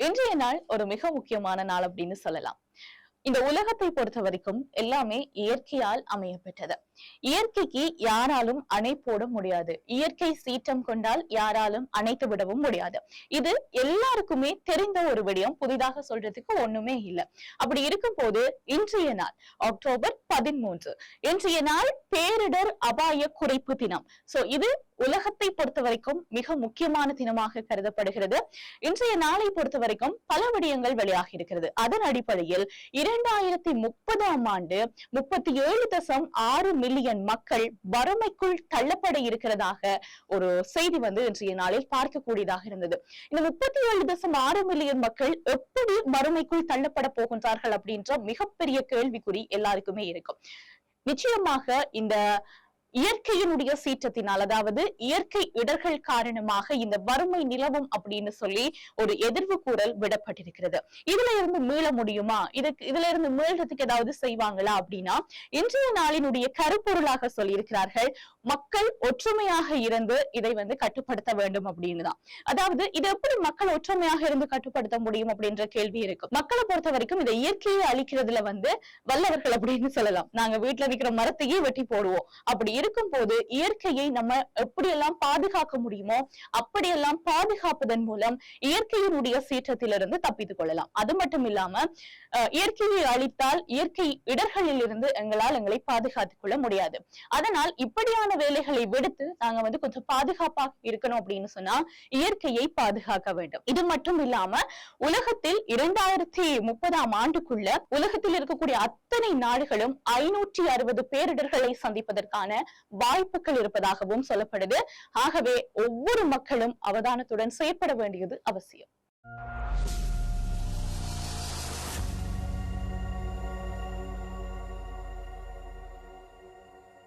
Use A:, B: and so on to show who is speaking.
A: இன்றைய நாள் ஒரு மிக முக்கியமான நாள் அப்படின்னு சொல்லலாம். இந்த உலகத்தை பொறுத்த வரைக்கும் எல்லாமே இயற்கையால் அமையப்பெற்றது. இயற்கைக்கு யாராலும் அணை போட முடியாது. இயற்கை சீற்றம் கொண்டால் யாராலும் அணைத்து விடவும் முடியாது. இது எல்லாருக்குமே தெரிந்த ஒரு விடயம். புதிதாக சொல்றதுக்கு ஒண்ணுமே இல்லை. அப்படி இருக்கும் போது இன்றைய நாள் அக்டோபர் பதிமூன்று. இன்றைய நாள் பேரிடர் அபாய குறைப்பு தினம். சோ இது உலகத்தை பொறுத்த வரைக்கும் மிக முக்கியமான தினமாக கருதப்படுகிறது. இன்றைய நாளை பொறுத்த வரைக்கும் பல விடயங்கள் வெளியாகி இருக்கிறது. அதன் அடிப்படையில் இரண்டு இரண்டாயிரத்தி முப்பதாம் ஆண்டு முப்பத்தி ஏழு தசம் ஆறு மில்லியன் மக்கள் வறுமைக்குள் தள்ளப்பட இருக்கிறதாக ஒரு செய்தி வந்து இன்றைய நாளில் பார்க்கக்கூடியதாக இருந்தது. இந்த முப்பத்தி ஏழு தசம் ஆறு மில்லியன் மக்கள் எப்படி வறுமைக்குள் தள்ளப்பட போகின்றார்கள் அப்படின்ற மிகப்பெரிய கேள்விக்குறி எல்லாருக்குமே இருக்கும். நிச்சயமாக இந்த இயற்கையினுடைய சீற்றத்தினால் அதாவது இயற்கை இடர்கள் காரணமாக இந்த வறுமை நிலவும் அப்படின்னு சொல்லி ஒரு எதிர்வு கூறல் விடப்பட்டிருக்கிறது. இதுல இருந்து மீள முடியுமா? இதுக்கு இதுல இருந்து மீளறதுக்கு ஏதாவது செய்வாங்களா அப்படின்னா இன்றைய நாளினுடைய கருப்பொருளாக சொல்லியிருக்கிறார்கள் மக்கள் ஒற்றுமையாக இருந்து இதை வந்து கட்டுப்படுத்த வேண்டும் அப்படின்னு தான். அதாவது இது எப்படி மக்கள் ஒற்றுமையாக இருந்து கட்டுப்படுத்த முடியும் அப்படின்ற கேள்வி இருக்கு. மக்களை பொறுத்த வரைக்கும் இதை இயற்கையை அழிக்கிறதுல வந்து வல்லவர்கள் அப்படின்னு சொல்லலாம். நாங்க வீட்டுல இருக்கிற மரத்தையே வெட்டி போடுவோம். அப்படி இரு இருக்கும் போது இயற்கையை நம்ம எப்படியெல்லாம் பாதுகாக்க முடியுமோ அப்படியெல்லாம் பாதுகாப்பதன் மூலம் இயற்கையினுடைய சீற்றத்திலிருந்து தப்பித்துக் கொள்ளலாம். அது மட்டும் இல்லாம இயற்கையை அழித்தால் இயற்கை இடர்களில் இருந்து எங்களால் எங்களை பாதுகாத்துக் கொள்ள முடியாது. அதனால் இப்படியான வேலைகளை விடுத்து நாங்க வந்து கொஞ்சம் பாதுகாப்பாக இருக்கணும் அப்படின்னு சொன்னா இயற்கையை பாதுகாக்க வேண்டும். இது மட்டும் இல்லாம உலகத்தில் இரண்டாயிரத்தி முப்பதாம் ஆண்டுக்குள்ள உலகத்தில் இருக்கக்கூடிய அத்தனை நாடுகளும் ஐநூற்றி அறுபது பேரிடர்களை சந்திப்பதற்கான வாய்ப்புகள் இருப்பதாகவும் சொல்லப்படுது. ஆகவே ஒவ்வொரு மக்களும் அவதானத்துடன் செயற்பட வேண்டியது அவசியம்.